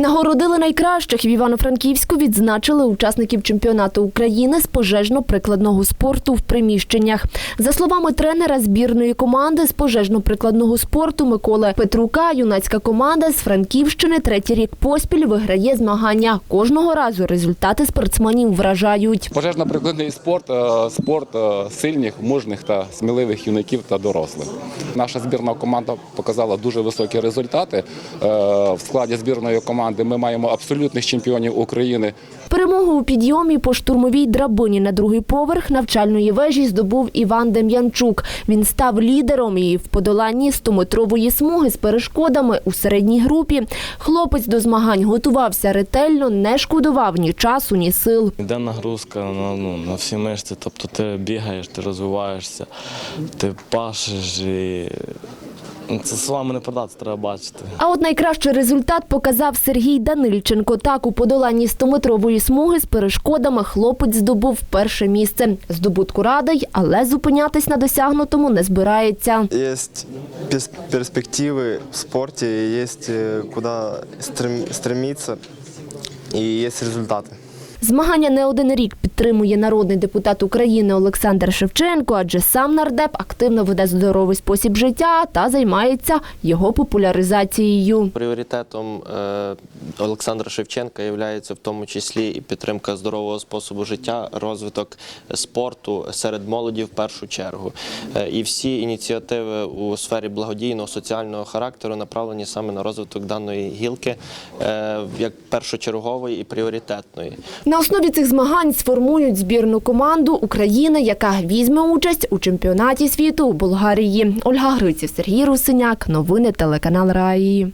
Нагородили найкращих в Івано-Франківську. Відзначили учасників чемпіонату України з пожежно-прикладного спорту в приміщеннях. За словами тренера збірної команди з пожежно-прикладного спорту Миколи Петрука, юнацька команда з Франківщини третій рік поспіль виграє змагання. Кожного разу результати спортсменів вражають. Пожежно-прикладний спорт е, спорт е, сильних, мужних та сміливих юнаків та дорослих. Наша збірна команда показала дуже високі результати. Е, В складі збірної команди ми маємо абсолютних чемпіонів України. Перемогу у підйомі по штурмовій драбині на другий поверх навчальної вежі здобув Іван Дем'янчук. Він став лідером і в подоланні 100-метрової смуги з перешкодами у середній групі. Хлопець до змагань готувався ретельно, не шкодував ні часу, ні сил. Йде нагрузка на, ну, на всі мишці, тобто ти бігаєш, ти розвиваєшся, ти пашеш і це словами не продати, треба бачити. А от найкращий результат показав Сергій Данильченко. Так, у подоланні 100-метрової смуги з перешкодами хлопець здобув перше місце. Здобутку радий, але зупинятись на досягнутому не збирається. Есть пес- перспективы в спорте, есть э, куда стрем- стремиться и есть результаты. Змагання не один рік підтримує народний депутат України Олександр Шевченко, адже сам нардеп активно веде здоровий спосіб життя та займається його популяризацією. Пріоритетом е, Олександра Шевченка є в тому числі і підтримка здорового способу життя, розвиток спорту серед молоді в першу чергу. Е, І всі ініціативи у сфері благодійного соціального характеру направлені саме на розвиток даної гілки е, як першочергової і пріоритетної. На основі цих змагань сформують збірну команду України, яка візьме участь у чемпіонаті світу у Болгарії. Ольга Гриців, Сергій Русиняк. Новини телеканал Раї.